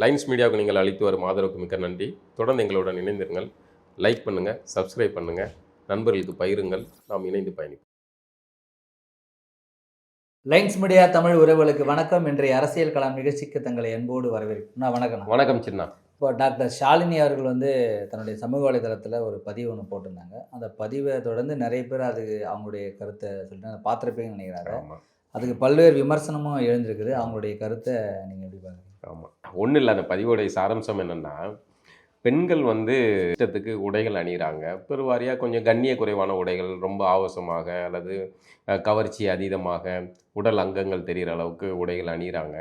Lines மீடியாவுக்கு நீங்கள் அளித்து வரும் ஆதரவுக்கு மிக்க நன்றி. தொடர்ந்து எங்களுடன் இணைந்திருங்கள். லைக் பண்ணுங்கள் சப்ஸ்கிரைப் பண்ணுங்கள் நண்பர்களுக்கு பகிருங்கள். நாம் இணைந்து பயணிப்போம். லைன்ஸ் மீடியா தமிழ் உறவுகளுக்கு வணக்கம். இன்றைய அரசியல் களம் நிகழ்ச்சிக்கு தங்களை அன்போடு வரவேற்கும் நான் வணக்கம் வணக்கம் சின்னா. இப்போ டாக்டர் ஷாலினி அவர்கள் வந்து தன்னுடைய சமூக வலைதளத்தில் ஒரு பதிவு ஒன்று போட்டிருந்தாங்க. அந்த பதிவை தொடர்ந்து நிறைய பேர் அது அவங்களுடைய கருத்தை சொல்லிட்டு அதை பார்த்துருப்பீங்கன்னு நினைக்கிறாங்க. அதுக்கு பல்வேறு விமர்சனமும் எழுந்திருக்குது. அவங்களுடைய கருத்தை நீங்கள் எப்படி பார்க்குறீங்க? ஆமாம் ஒன்றும் இல்லை அந்த பதிவோடைய சாரம்சம் என்னென்னா பெண்கள் வந்து இஷ்டத்துக்கு உடைகள் அணிகிறாங்க பெருவாரியாக கொஞ்சம் கண்ணிய குறைவான உடைகள் ரொம்ப ஆவசமாக அல்லது கவர்ச்சி அதீதமாக உடல் அங்கங்கள் தெரிகிற அளவுக்கு உடைகள் அணிகிறாங்க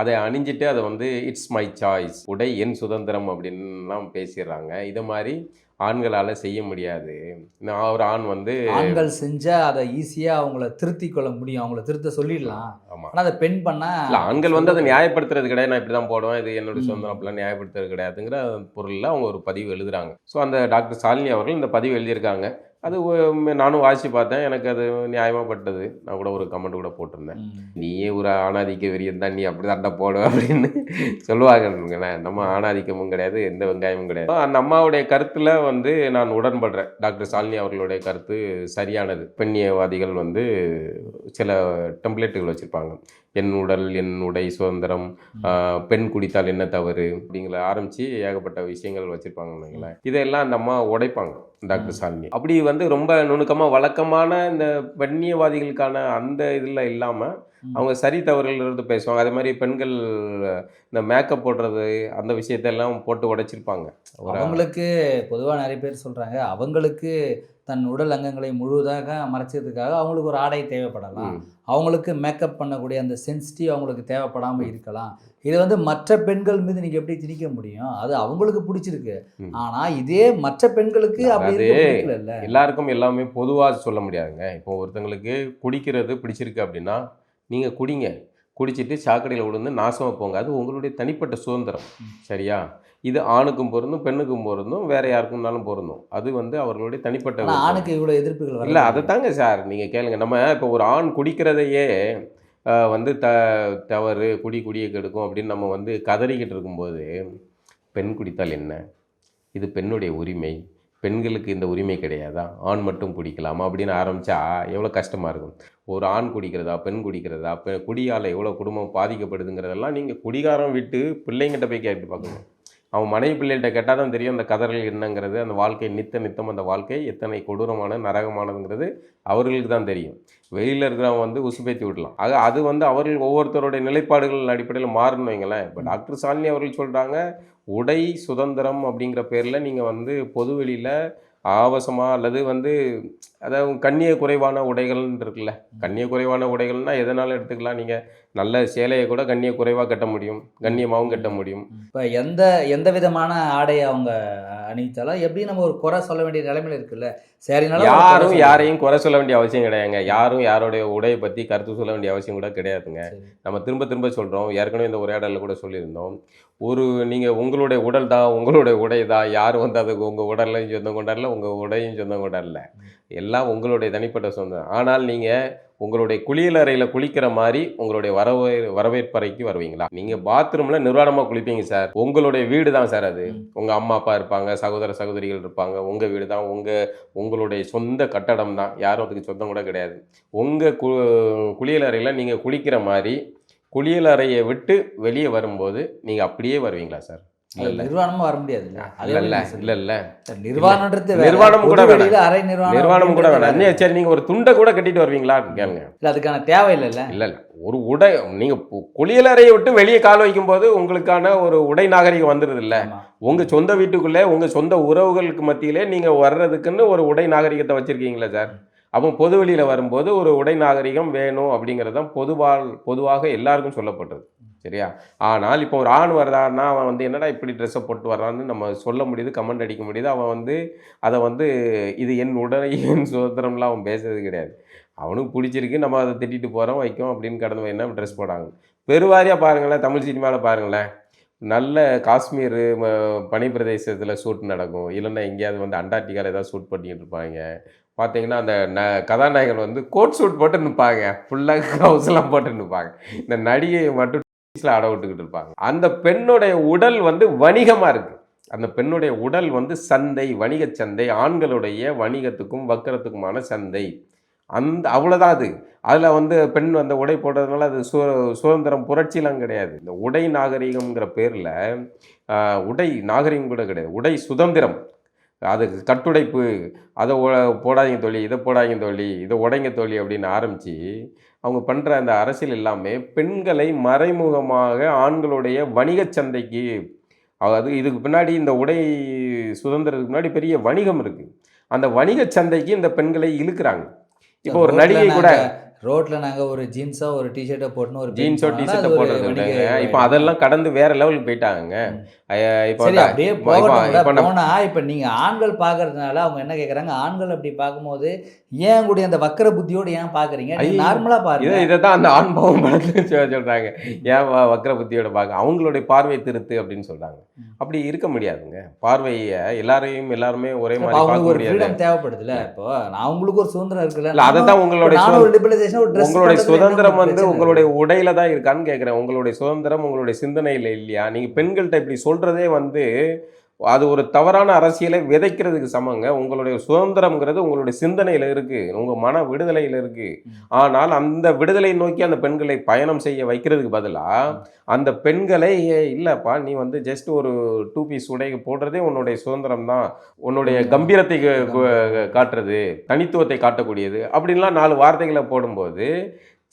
அதை அணிஞ்சிட்டு அதை வந்து இட்ஸ் மை சாய்ஸ் உடை என் சுதந்திரம் அப்படின்லாம் பேசிடுறாங்க. இதை மாதிரி ஆண்களால் செய்ய முடியாது. நான் ஒரு ஆண் வந்து ஆண்கள் செஞ்சால் அதை ஈஸியாக அவங்கள திருத்திக் கொள்ள முடியும். அவங்கள திருத்த சொல்லிடலாம். ஆமாம் ஆனால் அதை பெண் பண்ணால் இல்லை ஆண்கள் வந்து அதை நியாயப்படுத்துறது கிடையாது. நான் இப்படி தான் போடுவேன். இது என்னோட சொந்தம் அப்படிலாம் நியாயப்படுத்துறது கிடையாதுங்கிற பொருளில் அவங்க ஒரு பதிவு எழுதுறாங்க. ஸோ அந்த டாக்டர் சாலினி அவர்கள் இந்த பதிவு எழுதியிருக்காங்க. அது நானும் வாசித்து பார்த்தேன். எனக்கு அது நியாயமாக பட்டது. நான் கூட ஒரு கமெண்ட் கூட போட்டிருந்தேன். நீயே ஒரு ஆணாதிக்க வெறியன் தான். நீ அப்படி தாண்டா போடுவ அப்படின்னு சொல்லுவாங்கன்னு நம்ம ஆணாதிக்கமும் கிடையாது எந்த வெங்காயமும் கிடையாது. அந்த அம்மாவுடைய கருத்தில் வந்து நான் உடன்படுறேன். டாக்டர் சாலினி அவர்களுடைய கருத்து சரியானது. பெண்ணியவாதிகள் வந்து சில டெம்ப்ளேட்டுகள் வச்சுருப்பாங்க. என் உடல் என் உடை சுதந்திரம் பெண் குடித்தால் என்ன தவறு அப்படிங்கிற ஆரம்பித்து ஏகப்பட்ட விஷயங்கள் வச்சுருப்பாங்கன்னு வைங்களேன் இதெல்லாம் அந்த அம்மா உடைப்பாங்க டாக்டர் சாலினி. அப்படி வந்து ரொம்ப நுணுக்கமாக வழக்கமான இந்த பெண்ணியவாதிகளுக்கான அந்த இதில் இல்லாமல். அவங்க சரி தவறுகள் இருந்து பேசுவாங்க. அதே மாதிரி பெண்கள் இந்த மேக்கப் போடுறது அந்த விஷயத்தெல்லாம் போட்டு உடைச்சிருப்பாங்க. அவங்களுக்கு பொதுவாக நிறைய பேர் சொல்கிறாங்க அவங்களுக்கு தன் உடல் அங்கங்களை முழுவதாக மறைச்சதுக்காக அவங்களுக்கு ஒரு ஆடை தேவைப்படலாம். அவங்களுக்கு மேக்கப் பண்ணக்கூடிய அந்த சென்சிட்டிவ் அவங்களுக்கு தேவைப்படாமல் இருக்கலாம். இது வந்து மற்ற பெண்கள் மீது நீங்கள் எப்படி திணிக்க முடியும்? அது அவங்களுக்கு பிடிச்சிருக்கு. ஆனால் இதே மற்ற பெண்களுக்கு அப்படி பிடிக்கல எல்லாருக்கும் எல்லாமே பொதுவாக சொல்ல முடியாதுங்க. இப்போ ஒருத்தங்களுக்கு குடிக்கிறது பிடிச்சிருக்கு அப்படின்னா நீங்கள் குடிங்க. குடிச்சிட்டு சாக்கடையில் விழுந்து நாசமாக போங்க. அது உங்களுடைய தனிப்பட்ட சுதந்திரம். சரியா? இது ஆணுக்கும் பொருந்தும் பெண்ணுக்கும் பொருந்தும் வேற யாருக்கும்னாலும் பொருந்தும். அது வந்து அவர்களுடைய தனிப்பட்ட. ஆணுக்கு இவ்வளோ எதிர்ப்புகள் இல்லை அதை தாங்க சார் நீங்கள் கேளுங்க. நம்ம இப்போ ஒரு ஆண் குடிக்கிறதையே வந்து த தவறு குடி குடியை கெடுக்கும் அப்படின்னு நம்ம வந்து கதறிக்கிட்டு இருக்கும்போது பெண் குடித்தால் என்ன? இது பெண்ணுடைய உரிமை. பெண்களுக்கு இந்த உரிமை கிடையாதா? ஆண் மட்டும் குடிக்கலாமா? அப்படின்னு ஆரம்பித்தா எவ்வளோ கஷ்டமாக இருக்கும். ஒரு ஆண் குடிக்கிறதா பெண் குடிக்கிறதா பெ குடியால் எவ்வளோ குடும்பம் பாதிக்கப்படுதுங்கிறதெல்லாம் நீங்கள் குடிகாரம் விட்டு பிள்ளைங்கிட்ட போய் கேட்டு பார்க்கணும். அவன் மனைவி பிள்ளைகிட்ட கேட்டால் தான் தெரியும் அந்த கதறல் என்னங்கிறது அந்த வாழ்க்கை நித்த நித்தம் அந்த வாழ்க்கை எத்தனை கொடூரமான நரகமானதுங்கிறது அவர்களுக்கு தான் தெரியும். வெளியில் இருக்கிறவன் வந்து உசுப்பேத்தி விடலாம். ஆக அது வந்து அவர்கள் ஒவ்வொருத்தருடைய நிலைப்பாடுகள் அடிப்படையில் மாறணும் வைங்களேன். இப்போ டாக்டர் சாலினி அவர்கள் சொல்கிறாங்க உடை சுதந்திரம் அப்படிங்கிற பேரில் நீங்கள் வந்து பொது வெளியில் ஆபாசமாக அல்லது வந்து அதாவது கண்ணிய குறைவான உடைகள்னு இருக்குல்ல கண்ணிய குறைவான உடைகள்னா எதனாலும் எடுத்துக்கலாம் நீங்கள் நல்ல சேலையை கூட கண்ணிய குறைவாக கட்ட முடியும் கண்ணியமாகவும் கட்ட முடியும். இப்போ எந்த எந்த விதமான ஆடையை அவங்க அணிவித்தாலும் எப்படி நம்ம ஒரு குறை சொல்ல வேண்டிய நிலைமையில இருக்குல்ல? குறை யாரும். யாரையும் குறை சொல்ல வேண்டிய அவசியம் கிடையாதுங்க. யாரும் யாருடைய உடையை பற்றி கருத்து சொல்ல வேண்டிய அவசியம் கூட கிடையாதுங்க. நம்ம திரும்ப திரும்ப சொல்கிறோம் ஏற்கனவே இந்த உரையாடலில் கூட சொல்லியிருந்தோம். ஒரு நீங்கள் உங்களுடைய உடல் தான் உங்களுடைய உடை தான். யார் வந்து அதுக்கு உங்கள் உடல்லையும் சொந்தம் கொண்டாடல உங்கள் உடையும் சொந்தம் கொண்டாடல. எல்லாம் உங்களுடைய தனிப்பட்ட சொந்தம். ஆனால் நீங்கள் உங்களுடைய குளியலறையில் குளிக்கிற மாதிரி உங்களுடைய வரவே வரவேற்பறைக்கு வருவீங்களா? நீங்கள் பாத்ரூமில் நிர்வாணமாக குளிப்பீங்க சார் உங்களுடைய வீடு தான் சார் அது. உங்கள் அம்மா அப்பா இருப்பாங்க சகோதர சகோதரிகள் இருப்பாங்க. உங்கள் வீடு தான் உங்கள் உங்களுடைய சொந்த கட்டடம் தான் யாரும் அதுக்கு சொந்தம் கூட கிடையாது. உங்கள் கு குளியலறையில் நீங்கள் குளிக்கிற மாதிரி குளியலறையை விட்டு வெளியே வரும்போது நீங்கள் அப்படியே வருவீங்களா சார் நிர்வாணமா வர முடியாது இல்ல இல்லை இல்லை நீங்க? இல்லை இல்லை. நிர்வாணன்றது. நிர்வாணம் கூட பொது வேணாம். அரை நிர்வாணம் நிர்வாணம் கூட வேணாம். சரி நீங்கள் ஒரு துண்டை கூட கட்டிட்டு வருவீங்களா? கேளுங்க. இல்ல அதுக்கான தேவை இல்லைல்ல இல்லை இல்லை. ஒரு உடை நீங்கள் குளியலறையை விட்டு வெளியே கால் வைக்கும்போது உங்களுக்கான ஒரு உடை நாகரிகம் வந்துடுது இல்லை ஆமா. உங்கள் சொந்த வீட்டுக்குள்ளே உங்கள் சொந்த உறவுகளுக்கு மத்தியிலே நீங்கள் வர்றதுக்குன்னு ஒரு உடை நாகரிகத்தை வச்சுருக்கீங்களா சார்? அப்போ பொது வெளியில் வரும்போது ஒரு உடை நாகரிகம் வேணும் அப்படிங்கிறது தான் பொதுவாக எல்லாருக்கும் சொல்லப்பட்டது. சரியா? ஆனால் இப்போ ஒரு ஆண் வர்றான்னா அவன் வந்து என்னடா இப்படி ட்ரெஸ்ஸை போட்டு வர்றான்னு நம்ம சொல்ல முடியுது கமெண்ட் அடிக்க முடியுது. அவன் வந்து அதை வந்து இது என் உடனே என் சுதந்திரம்லாம் அவன் பேசுறது கிடையாது. அவனுக்கு பிடிச்சிருக்கு நம்ம அதை திட்டிட்டு போகிறோம் வைக்கும் அப்படின்னு கடந்து என்ன ட்ரெஸ் போடாங்க பெருவாரியாக பாருங்களேன் தமிழ் சினிமாவில் பாருங்களேன். நல்ல காஷ்மீர் பனி பனிப்பிரதேசத்தில் ஷூட் நடக்கும். இல்லைன்னா எங்கேயாவது வந்து அண்டார்டிகாவில் ஏதாவது ஷூட் பண்ணிக்கிட்டு இருப்பாங்க. பார்த்தீங்கன்னா அந்த ந கதாநாயகன் வந்து கோட் ஷூட் போட்டு நிற்பாங்க ஃபுல்லாக ஹவுஸ்லாம் போட்டு நிற்பாங்க இந்த நடிகை மட்டும் அட விட்டுக்கிட்டு இருப்பாங்க. அந்த பெண்ணுடைய உடல் வந்து வணிகமாக இருக்குது அந்த பெண்ணுடைய உடல் வந்து சந்தை வணிகச் சந்தை ஆண்களுடைய வணிகத்துக்கும் வக்கரத்துக்குமான சந்தை. அந்த அவ்வளோதான் அது. அதில் வந்து பெண் அந்த உடை போடுறதுனால அது சு சுதந்திரம் புரட்சிலாம் கிடையாது. இந்த உடை நாகரீகம்ங்கிற பேரில் உடை நாகரிகம் கூட கிடையாது. உடை சுதந்திரம். அது கட்டுடைப்பு. அதை போடாதீங்க தோழி இதை போடாதீங்க தோழி இதை உடைங்க தோழி அப்படின்னு ஆரம்பித்து அவங்க பண்ணுற அந்த அரசியல் எல்லாமே பெண்களை மறைமுகமாக ஆண்களுடைய வணிகச் சந்தைக்கு அதாவது இதுக்கு பின்னாடி இந்த உடை சுதந்திரத்துக்கு முன்னாடி பெரிய வணிகம் இருக்குது அந்த வணிகச் சந்தைக்கு இந்த பெண்களை இழுக்கிறாங்க. இப்போ ஒரு நடிகை கூட ரோட்ல நாங்க ஒரு ஜீன்ஸோ ஒரு டிஷர்ட்டோ போட்டுன்னு ஒரு ஜீன்ஸோ டிஷர்ட்டை விடுங்க இப்போ அதெல்லாம் கடந்து வேற லெவலுக்கு போயிட்டாங்க இப்போ அப்படியே இப்போ- போகட்டும் இப்போ நம்ம- போனா இப்ப நீங்க ஆண்கள் பாக்குறதுனால அவங்க என்ன கேக்குறாங்க? ஆண்கள் அப்படி பார்க்கும்போது ஏன் கூடிய அந்த வக்கர புத்தியோட ஏன் ஐயோ, நார்மலா பாருங்க. இதை தான் அந்த ஆண்பாவம் படத்துல சொல்றாங்க. ஏன் வ- வக்ர புத்தியோட பார்க்க அவங்களுடைய பார்வை திருத்து அப்படின்னு சொல்றாங்க. அப்படி இருக்க முடியாதுங்க. பார்வையை எல்லாரையும் எல்லாருமே ஒரே மாதிரி அவங்களுக்கு பார்க்க ஒரு முடியாது. தேவைப்படுதுல்ல இப்போ? நான் அவங்களுக்கு ஒரு சுதந்திரம் இருக்குல்ல. அதை தான் உங்களுடைய ஒரு உங்களுடைய சுதந்திரம் வந்து உங்களுடைய உடையில தான் இருக்கான்னு கேட்குறேன் உங்களுடைய சுதந்திரம் உங்களுடைய சிந்தனையில் இல்லையா? நீங்க பெண்கள்கிட்ட இப்படி சொல்றதே வந்து அது ஒரு தவறான அரசியலை விதைக்கிறதுக்கு சமங்க. உங்களுடைய சுதந்திரம்ங்கிறது உங்களுடைய சிந்தனையில இருக்கு. உங்க மன விடுதலையில இருக்கு. ம். ஆனால் அந்த விடுதலை நோக்கி அந்த பெண்களை பயணம் செய்ய வைக்கிறதுக்கு பதிலா அந்த பெண்களை "ஏய், இல்லப்பா நீ வந்து ஜஸ்ட் ஒரு டூ பீஸ் உடை போடுறதே உன்னுடைய சுதந்திரம் தான். உன்னுடைய கம்பீரத்தை காட்டுறது தனித்துவத்தை காட்டக்கூடியது அப்படின்லாம் நாலு வார்த்தைகளை போடும்போது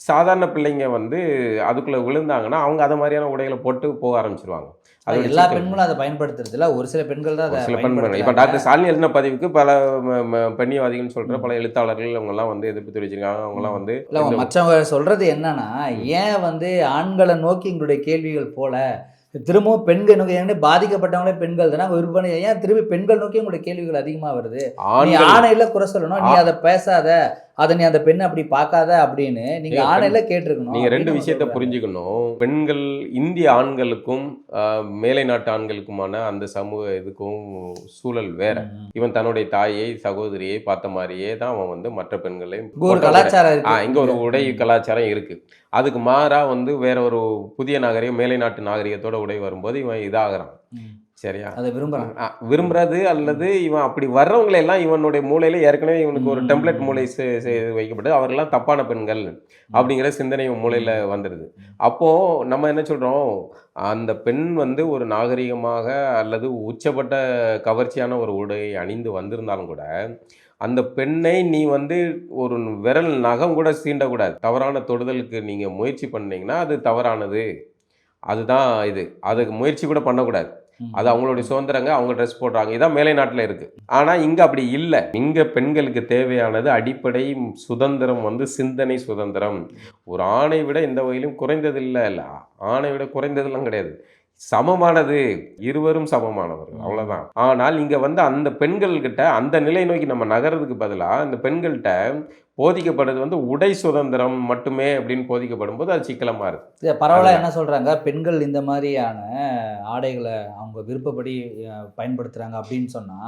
சாதாரண பிள்ளைங்க வந்து அதுக்குள்ள விழுந்தாங்கன்னா அவங்க அதை மாதிரியான உடைகளை போட்டு போக ஆரம்பிச்சிருவாங்க. அது எல்லா. பெண்களும் அதை பயன்படுத்துறது இல்ல ஒரு சில பெண்கள் தான் சில பெண் இப்போ. டாக்டர் ஸ்டாலின் எழுதின பதிவுக்கு பல பெண்ணியவாதிகள்னு சொல்ற பல எழுத்தாளர்கள் அவங்கெல்லாம் வந்து எதிர்ப்பு தெரிவிச்சிருக்காங்க. அவங்கலாம் வந்து இல்ல மற்றவங்க சொல்றது என்னன்னா ஏன் வந்து ஆண்களை நோக்கி எங்களுடைய கேள்விகள் போல? திரும்பவும் பெண்கள் நோக்கி ஏன்னா பாதிக்கப்பட்டவங்களே பெண்கள் தானே? விருப்பம் ஏன் திரும்பி பெண்கள் நோக்கி உங்களுடைய கேள்விகள் அதிகமா வருது? நீ ஆணையில குறை சொல்லணும். நீ அதை பேசாத. அதை நீ அந்த பெண்ணை அப்படி பார்க்காத அப்படின்னு நீங்க ஆணையில கேட்டிருக்கணும் நீங்க ரெண்டு விஷயத்த. புரிஞ்சுக்கணும். பெண்கள் இந்திய ஆண்களுக்கும் மேலை நாட்டு ஆண்களுக்குமான அந்த சமூக இதுக்கும் சூழல் வேற. இவன் தன்னுடைய தாயை சகோதரியை பார்த்த மாதிரியே தான் அவன் வந்து மற்ற பெண்களை இங்க ஒரு கலாச்சாரம் இங்க ஒரு உடை கலாச்சாரம் இருக்கு. அதுக்கு மாறா வந்து வேற ஒரு புதிய நாகரிகம் மேலை நாட்டு நாகரிகத்தோட உடை வரும்போது இவன் இதாகிறான். சரியா? அதை விரும்புறாங்க. ஆ, விரும்புறது அல்லது இவன் அப்படி வர்றவங்களை எல்லாம் இவனுடைய மூளையில ஏற்கனவே இவனுக்கு ஒரு. டெம்ப்ளேட் மூளை வைக்கப்பட்டு அவரெல்லாம் தப்பான பெண்கள் அப்படிங்கிற சிந்தனை இவன் மூளையில வந்துடுது. அப்போ நம்ம என்ன சொல்றோம்? அந்த பெண் வந்து ஒரு நாகரிகமாக அல்லது உச்சப்பட்ட கவர்ச்சியான ஒரு உடை அணிந்து வந்திருந்தாலும் கூட அந்த பெண்ணை நீ வந்து ஒரு விரல் நகம் கூட சீண்டக்கூடாது. தவறான தொடுதலுக்கு நீங்க முயற்சி பண்ணீங்கன்னா அது தவறானது. அதுதான் இது. அதுக்கு முயற்சி கூட பண்ணக்கூடாது. அது அவங்களுடைய சுதந்திரங்க அவங்க ட்ரெஸ் போடுறாங்க. இதான் மேலை நாட்டில் இருக்கு. ஆனால் இங்கே அப்படி இல்லை. இங்கே பெண்களுக்கு தேவையானது அடிப்படை சுதந்திரம் வந்து சிந்தனை சுதந்திரம். ஒரு ஆணை விட எந்த வகையிலும் குறைந்ததில்லை இல்லை. ஆணை விட குறைந்ததெல்லாம் கிடையாது. சமமானது. இருவரும் சமமானவர்கள். அவ்வளவுதான். ஆனால் இங்க வந்து அந்த பெண்கள்கிட்ட அந்த நிலை நோக்கி நம்ம நகர்றதுக்கு பதிலாக அந்த பெண்கள்கிட்ட போதிக்கப்படுறது வந்து உடை சுதந்திரம் மட்டுமே அப்படின்னு போதிக்கப்படும் போது அது சிக்கலமா இருக்கு இது பரவாயில்ல. என்ன சொல்றாங்க பெண்கள் இந்த மாதிரியான ஆடைகளை அவங்க விருப்பப்படி அஹ், பயன்படுத்துறாங்க அப்படின்னு சொன்னா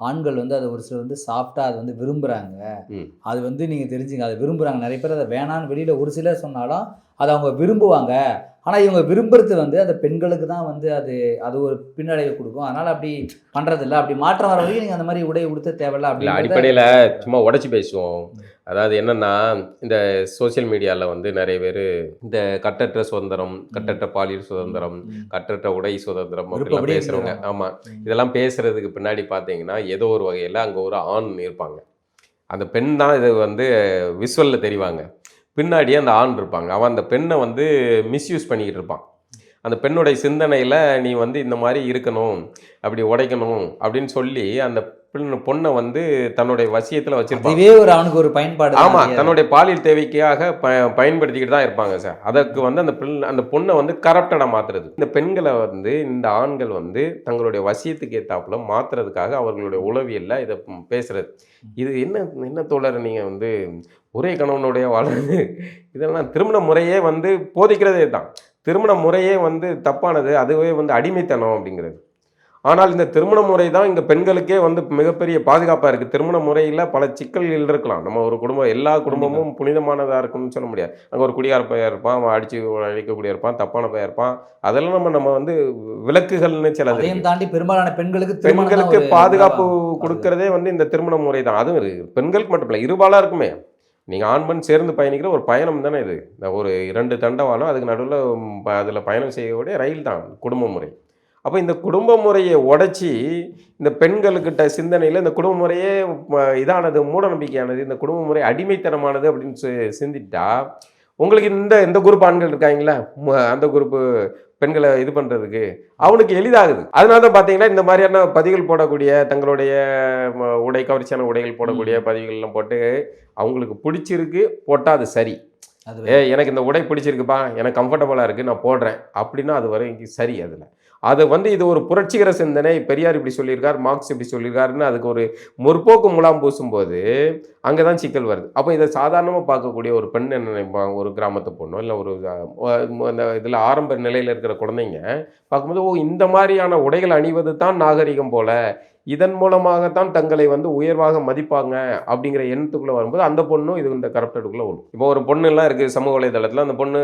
ஆண்கள் வந்து அதை ஒரு சிலர் வந்து சாஃப்டா அதை வந்து விரும்புறாங்க ம். அது வந்து நீங்க தெரிஞ்சுங்க அதை விரும்புறாங்க நிறைய பேர் அதை வேணான்னு வெளியில ஒரு சிலர் சொன்னாலும் அதை அவங்க விரும்புவாங்க ஆனா இவங்க விரும்புறது வந்து அந்த பெண்களுக்கு தான் வந்து அது அது ஒரு பின்னடைவை கொடுக்கும். அதனால அப்படி பண்றது இல்ல அப்படி மாற்றம் வர வரைக்கும் நீங்க அந்த மாதிரி உடை உடுத்த தேவையில்ல இல்லை அப்படின்றத அடிப்படையில் சும்மா உடச்சி பேசுவோம். அதாவது என்னன்னா இந்த சோஷியல் மீடியாவில் வந்து நிறைய பேர் இந்த கட்டற்ற சுதந்திரம் கட்டற்ற பாலியல் சுதந்திரம். கட்டற்ற உடை சுதந்திரம் அப்படிலாம் பேசுகிறவங்க. ஆமாம். இதெல்லாம் பேசுறதுக்கு பின்னாடி பார்த்தீங்கன்னா ஏதோ ஒரு வகையில் அங்கே ஒரு ஆண் இருப்பாங்க. அந்த பெண் தான் இது வந்து விஷுவலில் தெரிவாங்க. பின்னாடியே அந்த ஆண் இருப்பாங்க. அவன் அந்த பெண்ணை வந்து மிஸ்யூஸ் பண்ணிக்கிட்டு இருப்பான். அந்த பெண்ணுடைய சிந்தனையில் நீ வந்து இந்த மாதிரி இருக்கணும் அப்படி உடைக்கணும் அப்படின்னு சொல்லி அந்த பொண்ணை வந்து தன்னுடைய வசியத்தில் வச்சிருப்பான் அதுவே ஒரு அவனுக்கு ஒரு பயன்பாடு தான். ஆமா அது. தன்னுடைய பாலியல் தேவைக்காக ப பயன்படுத்திக்கிட்டு தான் இருப்பாங்க சார். அதற்கு வந்து அந்த பெண் அந்த பொண்ணை வந்து கரப்டடா மாத்துறது. இந்த பெண்களை வந்து இந்த ஆண்கள் வந்து தங்களுடைய வசியத்துக்கு ஏத்தாப்புல மாத்துறதுக்காக அவர்களுடைய உளவியல்ல இதை ம் பேசுறது. இது என்ன என்ன தோழர் நீங்க வந்து ஒரே கணவனுடைய வாழ்றது? இதெல்லாம் திருமண முறையே வந்து போதிக்கிறதே தான். திருமண முறையே வந்து தப்பானது அதுவே வந்து அடிமைத்தனம் அப்படிங்கிறது. ஆனால் இந்த திருமண முறை தான் இங்கே பெண்களுக்கே வந்து மிகப்பெரிய பாதுகாப்பாக இருக்குது திருமண முறையில் பல சிக்கல்கள் இருக்கலாம். நம்ம ஒரு குடும்பம் எல்லா குடும்பமும் புனிதமானதாக இருக்கும்னு சொல்ல முடியாது. அங்கே ஒரு குடியார பையன் இருப்பான் அவன் அடித்து அழிக்கக்கூடிய இருப்பான் தப்பான பையன் இருப்பான். அதெல்லாம் நம்ம நம்ம வந்து விளக்குகள்னு சில தாண்டி பெரும்பாலான பெண்களுக்கு பெண்களுக்கு பாதுகாப்பு கொடுக்கறதே வந்து இந்த திருமண முறை தான். அதுவும் இருக்கு. பெண்களுக்கு மட்டும் இல்லை இருபாலாக இருக்குமே. நீங்கள் ஆண் பெண் சேர்ந்து பயணிக்கிற ஒரு பயணம் தானே இது. ஒரு இரண்டு தண்டவாளம் அதுக்கு நடுவில் அதில் பயணம் செய்யக்கூடிய ரயில் தான் குடும்ப முறை. அப்போ இந்த குடும்ப முறையை உடைச்சி இந்த பெண்களுக்கிட்ட சிந்தனையில் இந்த குடும்ப முறையே ம- இதானது மூட நம்பிக்கையானது இந்த குடும்ப முறை அடிமைத்தனமானது அப்படின்னு சிந்திட்டா உங்களுக்கு இந்த இந்த குரூப் ஆண்கள் இருக்காங்களா? அந்த குரூப்பு பெண்களை இது பண்ணுறதுக்கு அவனுக்கு எளிதாகுது. அதனால தான் பார்த்தீங்கன்னா இந்த மாதிரியான பதிவுகள் போடக்கூடிய தங்களுடைய ம, உடை கவர்ச்சியான உடைகள் போடக்கூடிய பதிவுகள்லாம் போட்டு அவங்களுக்கு பிடிச்சிருக்கு போட்டால் அது சரி. ஏ எனக்கு இந்த உடை பிடிச்சிருக்குப்பா எனக்கு கம்ஃபர்டபுளாக இருக்குது நான் போடுறேன் அப்படின்னா அது வரைக்கும் சரி அதில். அது வந்து இது ஒரு புரட்சிகர சிந்தனை. பெரியார் இப்படி சொல்லியிருக்கார் மார்க்ஸ் இப்படி சொல்லியிருக்காருன்னு அதுக்கு ஒரு முற்போக்கு முலாம் பூசும்போது அங்கே தான் சிக்கல் வருது. அப்போ இதை சாதாரணமாக பார்க்கக்கூடிய ஒரு பெண் என்ன நினைப்பாங்க ஒரு கிராமத்து பொண்ணோ இல்லை ஒரு அந்த இதில் ஆரம்ப நிலையில் இருக்கிற குழந்தைங்க பார்க்கும்போது ஓ இந்த மாதிரியான உடைகள் அணிவது தான் நாகரிகம் போல. இதன் மூலமாகத்தான் தங்களை வந்து உயர்வாக மதிப்பாங்க அப்படிங்கிற எண்ணத்துக்குள்ளே வரும்போது அந்த பொண்ணும் இது இந்த கரப்டடுக்குள்ளே வரும் இப்போ ஒரு பொண்ணு எல்லாம் இருக்குது சமூக வலைதளத்தில். அந்த பொண்ணு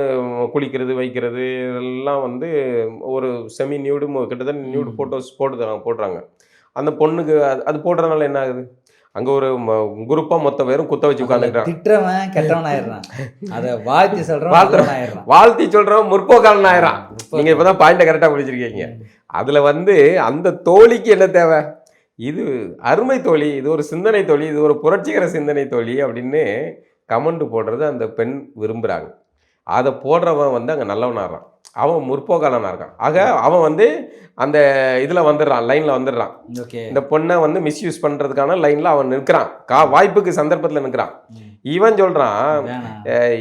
குளிக்கிறது வைக்கிறது இதெல்லாம் வந்து ஒரு செமி நியூடு கிட்டத்தட்ட நியூடு ஃபோட்டோஸ் போட்டு போடுறாங்க. அந்த பொண்ணுக்கு அது அது போடுறதுனால என்ன ஆகுது? அங்கே ஒரு குரூப்பாக மொத்த பேரும் குத்த வச்சு உட்காந்துக்கிறாங்க திட்டுறவன் கெட்டவன் ஆயிடுறான் அதை வாழ்த்தி சொல்றவன் வாழ்த்துறவன். ஆயிடுறான் வாழ்த்தி சொல்கிறவன் முற்போக்காளன். ஆயிரான் நீங்கள் இப்போ தான் கரெக்டாக பிடிச்சிருக்கீங்க அதில் வந்து அந்த தோழிக்கு என்ன தேவை? இது அருமை தோழி இது ஒரு சிந்தனை தோழி இது ஒரு புரட்சிகர சிந்தனை தோழி அப்படின்னு கமெண்ட் போடுறது அந்த பெண் விரும்புகிறாங்க அதை போடுறவன் வந்து அங்கே நல்லவனாகிறான். அவன் முற்போக்காளனாக இருக்கான். ஆக அவன் வந்து அந்த இதில் வந்துடுறான் லைனில் வந்துடுறான். ஓகே இந்த பொண்ணை வந்து மிஸ்யூஸ் பண்ணுறதுக்கான லைனில் அவன் நிற்கிறான். கா வாய்ப்புக்கு சந்தர்ப்பத்தில் நிற்கிறான். இவன் சொல்கிறான்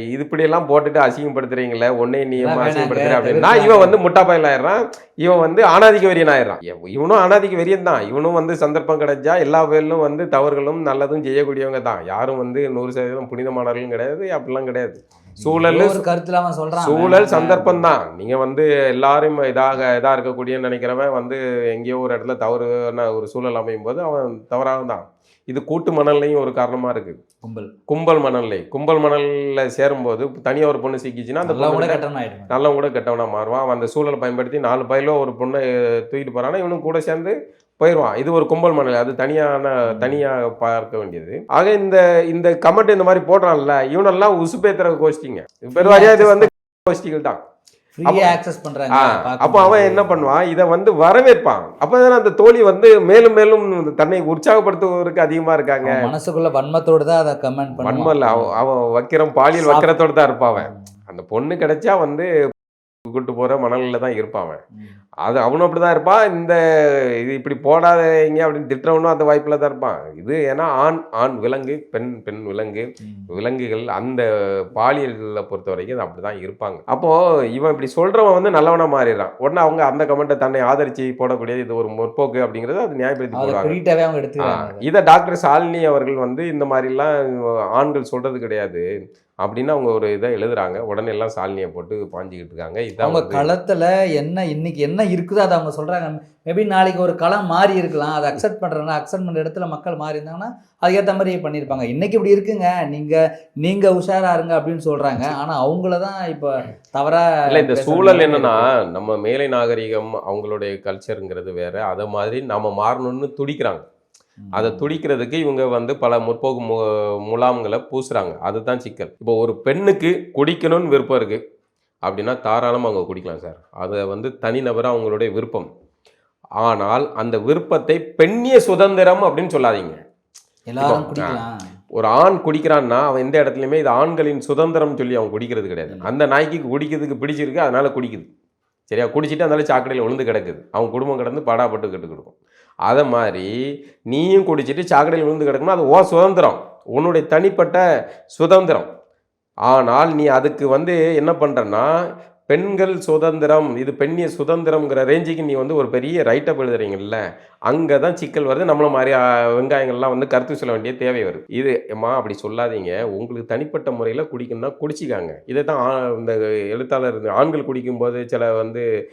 இது இப்படியெல்லாம் போட்டுட்டு அசிங்கப்படுத்துறீங்களே ஒன்னே நீ அதான் வேணாங்க, அசிங்கப்படுத்துற அப்படின்னா. இவன் வந்து முட்டாப்பையில் ஆயிடுறான். இவன் வந்து ஆணாதிக்க வெறியன் ஆயிடுறான். இவ- இவனும் ஆணாதிக்க வெறியன் தான். இவனும் வந்து சந்தர்ப்பம் கிடைச்சா எல்லா பேரிலும் வந்து தவறுகளும் நல்லதும் செய்யக்கூடியவங்க தான். யாரும் வந்து நூறு சதவீதம் புனிதமானவர்களும் கிடையாது அப்படிலாம் கிடையாது. சூழல் கருத்துல அவன் சொல்றான். சூழல். சந்தர்ப்பம் தான் நீங்க வந்து எல்லாரும் இதாக இதா இருக்கக்கூடியன்னு நினைக்கிறவன் வந்து எங்கேயோ ஒரு இடத்துல தவறுன ஒரு சூழல் அமையும் போது அவன் தவறாக தான் இது கூட்டு மணல்லையும் ஒரு காரணமா இருக்கு. கும்பல். கும்பல் மணல்லை. கும்பல் மணல்ல சேரும்போது தனியாக ஒரு பொண்ணு சிக்கிச்சுன்னா அந்த நல்லா கூட பொண்ணு கெட்டவன் ஆயிடுவான் நல்லவன் கூட கெட்டவனா மாறுவான். அந்த சூழலை பயன்படுத்தி நாலு பயிலோ ஒரு பொண்ணை தூக்கிட்டு போறான்னா இவனும் கூட சேர்ந்து போயிடுவான் இது ஒரு கும்பல் மணல். அது தனியான தனியாக பார்க்க வேண்டியது. ஆக இந்த இந்த கமெண்ட் இந்த மாதிரி போடுறான்ல இவனெல்லாம் உசுப்பேத்துற கோஷ்டிங்க. பெருவாரியா இது வந்து கோஷ்டிகள் தான். அப்போ அவன். என்ன பண்ணுவான்? இதை வந்து வரவேற்பான். அப்பதான் அந்த தோழி வந்து மேலும் மேலும் தன்னை உற்சாகப்படுத்துவதற்கு அதிகமா இருக்காங்க. மனசுக்குள்ள வன்மத்தோட தான் அதை கமெண்ட் வன்மல்ல. அவன் வக்கிரம் பாலியல் வக்கிரத்தோட தான் இருப்பான் அந்த பொண்ணு கிடைச்சா வந்து கூட்டு போற மணலில் தான் இருப்பான் அவன். அது அவனும் அப்படி தான் இருப்பான் இந்த இது இப்படி போடாதீங்க அப்படின்னு திட்டுறவனும் அந்த வாய்ப்பில் தான் இருப்பான். இது ஏன்னா ஆண் ஆண் விலங்கு பெண் பெண் விலங்கு. விலங்குகள் அந்த பாலியல்களை பொறுத்த வரைக்கும் அப்படி தான் இருப்பாங்க. அப்போது இவன் இப்படி சொல்கிறவன் வந்து நல்லவனாக மாறிடுறான். உடனே அவங்க அந்த கமெண்ட்டை தன்னை ஆதரித்து போடக்கூடியது இது ஒரு முற்போக்கு அப்படிங்கிறத அது நியாயப்படுத்தி போடுவாங்க. இதை டாக்டர் சாலினி அவர்கள் வந்து இந்த மாதிரிலாம் ஆண்கள் சொல்றது கிடையாது. அப்படின்னு அவங்க ஒரு இதை எழுதுறாங்க. உடனே எல்லாம் சாலினியை போட்டு பாஞ்சிக்கிட்டு இருக்காங்க. இதான் அவங்க களத்துல என்ன இன்னைக்கு என்ன இருக்குதோ அதை அவங்க சொல்றாங்க. மேபி நாளைக்கு ஒரு களம் மாறி இருக்கலாம். அதை அக்செப்ட் பண்றேன்னா அக்செப்ட் பண்ற இடத்துல மக்கள் மாறி இருந்தாங்கன்னா அதுக்கேற்ற மாதிரி பண்ணியிருப்பாங்க. இன்னைக்கு இப்படி இருக்குங்க. நீங்க நீங்க உஷாரா இருங்க அப்படின்னு சொல்றாங்க. ஆனா அவங்கள தான் இப்போ தவறா இல்லை இந்த சூழல் என்னன்னா. நம்ம மேலை நாகரிகம் அவங்களுடைய கல்ச்சருங்கிறது வேற. அதை மாதிரி நாம மாறணும்னு துடிக்கிறாங்க. அதை துடிக்கிறதுக்கு இவங்க வந்து பல முற்போக்கு மு முலாம்களை பூசுறாங்க. அதுதான் சிக்கல். இப்போ ஒரு பெண்ணுக்கு குடிக்கணும்னு விருப்பம் இருக்கு. அப்படின்னா தாராளமாக அவங்க குடிக்கலாம் சார். அதை வந்து தனிநபராக அவங்களுடைய விருப்பம். ஆனால் அந்த விருப்பத்தை பெண்ணிய சுதந்திரம் அப்படின்னு சொல்லாதீங்க. ஒரு ஆண் குடிக்கிறான்னா அவன் எந்த இடத்துலையுமே இது ஆண்களின் சுதந்திரம் சொல்லி அவன் குடிக்கிறது கிடையாது. அந்த நாய்க்கு குடிக்கிறதுக்கு பிடிச்சிருக்கு அதனால குடிக்குது. சரியா? குடிச்சிட்டு அதனால சாக்கடையில் விழுந்து கிடக்குது. அவன் குடும்பம் கிடந்து படாப்பட்டு கெட்டு கிடக்கும். அதை மாதிரி நீயும் குடிச்சிட்டு சாக்கடையில் விழுந்து கிடக்கணும் அது ஓ சுதந்திரம். உன்னுடைய தனிப்பட்ட சுதந்திரம். ஆனால் நீ அதுக்கு வந்து என்ன பண்ணுறன்னா பெண்கள் சுதந்திரம் இது பெண்ணிய சுதந்திரம்ங்கிற ரேஞ்சுக்கு நீ வந்து ஒரு பெரிய ரைட்டப் எழுதுறீங்கல்ல அங்கே தான் சிக்கல் வருது நம்மள மாதிரி வெங்காயங்கள்லாம் வந்து கருத்து சொல்ல வேண்டிய தேவை வருது. இது அம்மா அப்படி சொல்லாதீங்க. உங்களுக்கு தனிப்பட்ட முறையில் குடிக்கணும்னா குடிச்சிக்காங்க. இதை தான் ஆ- இந்த எழுத்தாளர் ஆண்கள் குடிக்கும்போது சில வந்து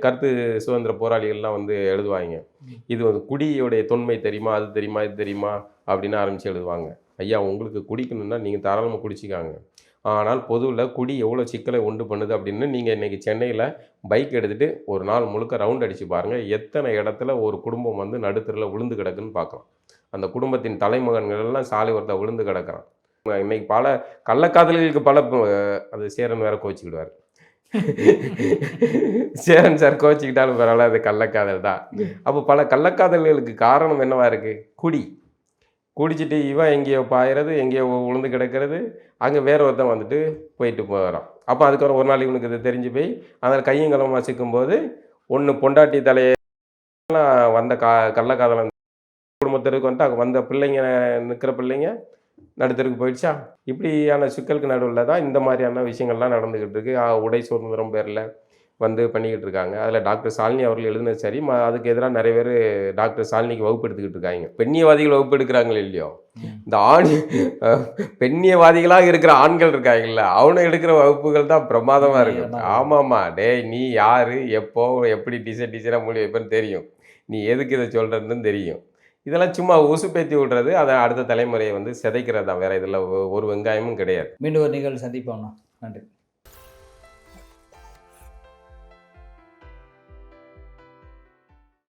கருத்து சுதந்திர போராளிகள்லாம் வந்து எழுதுவாங்க. இது வந்து குடியோடைய தொன்மை தெரியுமா அது தெரியுமா இது தெரியுமா அப்படின்னு ஆரம்பித்து எழுதுவாங்க. ஐயா உங்களுக்கு குடிக்கணும்னா நீங்கள் தாராளமாக குடிச்சிக்காங்க. ஆனால் பொதுவில் குடி எவ்வளோ சிக்கலை உண்டு பண்ணுது? அப்படின்னு நீங்கள் இன்றைக்கி சென்னையில் பைக் எடுத்துகிட்டு ஒரு நாள் முழுக்க ரவுண்ட் அடித்து பாருங்கள் எத்தனை இடத்துல ஒரு குடும்பம் வந்து நடுத்தரில் விழுந்து கிடக்குன்னு பார்க்குறோம் அந்த குடும்பத்தின் தலைமகன்கள் எல்லாம் சாலை ஒருத்தர் விழுந்து கிடக்கிறான். இன்னைக்கு பல கள்ளக்காதல்களுக்கு பல அது சேரன் வேற கோச்சிக்கிடுவார் சேரன் சார் கோச்சிக்கிட்டாலும் பரவாயில்ல அது கள்ளக்காதல் தான். அப்போ பல கள்ளக்காதல்களுக்கு காரணம் என்னவா இருக்குது குடி. குடிச்சிட்டு இவன் எங்கேயோ பாயிறது எங்கேயோ உளுந்து கிடக்கிறது அங்கே வேற ஒருத்தன் வந்துட்டு போயிட்டு போகிறான் அப்போ அதுக்கப்புறம் ஒரு நாள் இவனுக்கு இது தெரிஞ்சு போய் அதில் கையும் களமாக சிக்கும்போது ஒன்று பொண்டாட்டி தலையெல்லாம் வந்த கா கள்ளக்காதலன் குடும்பத்திற்கு வந்துட்டு அங்கே வந்த பிள்ளைங்க நிற்கிற பிள்ளைங்க நடுத்தருக்கு போயிடுச்சா? இப்படியான சிக்கலுக்கு நடுவில் தான் இந்த மாதிரியான விஷயங்கள்லாம் நடந்துக்கிட்டு இருக்கு. உடை சுதந்திரம் பேரில் வந்து பண்ணிக்கிட்டு இருக்காங்க அதில் டாக்டர் சாலினி அவர்கள் எழுதினது சரி. ம அதுக்கு எதிராக நிறைய பேர் டாக்டர் சாலினிக்கு வகுப்பு எடுத்துக்கிட்டு இருக்காங்க. பெண்ணியவாதிகள் வகுப்பு எடுக்கிறாங்களோ இல்லையோ இந்த ஆண் பெண்ணியவாதிகளாக இருக்கிற ஆண்கள் இருக்காங்கல்ல அவனை எடுக்கிற வகுப்புகள் தான் பிரமாதமாக இருக்கும் ஆமாம்மா. டேய் நீ யார்? எப்போ? எப்படி டிசைன் டிசைனாக முடிவு வைப்பேன்னு தெரியும். நீ எதுக்கு இதை சொல்கிறதுன்னு தெரியும். இதெல்லாம் சும்மா உசுப்பேத்தி விடுறது அதை அடுத்த தலைமுறையை வந்து சிதைக்கிறது தான். வேற இதில் ஒரு வெங்காயமும் கிடையாது. மீண்டும் ஒரு நிகழ்வு சந்திப்போம்ண்ணா நன்றி.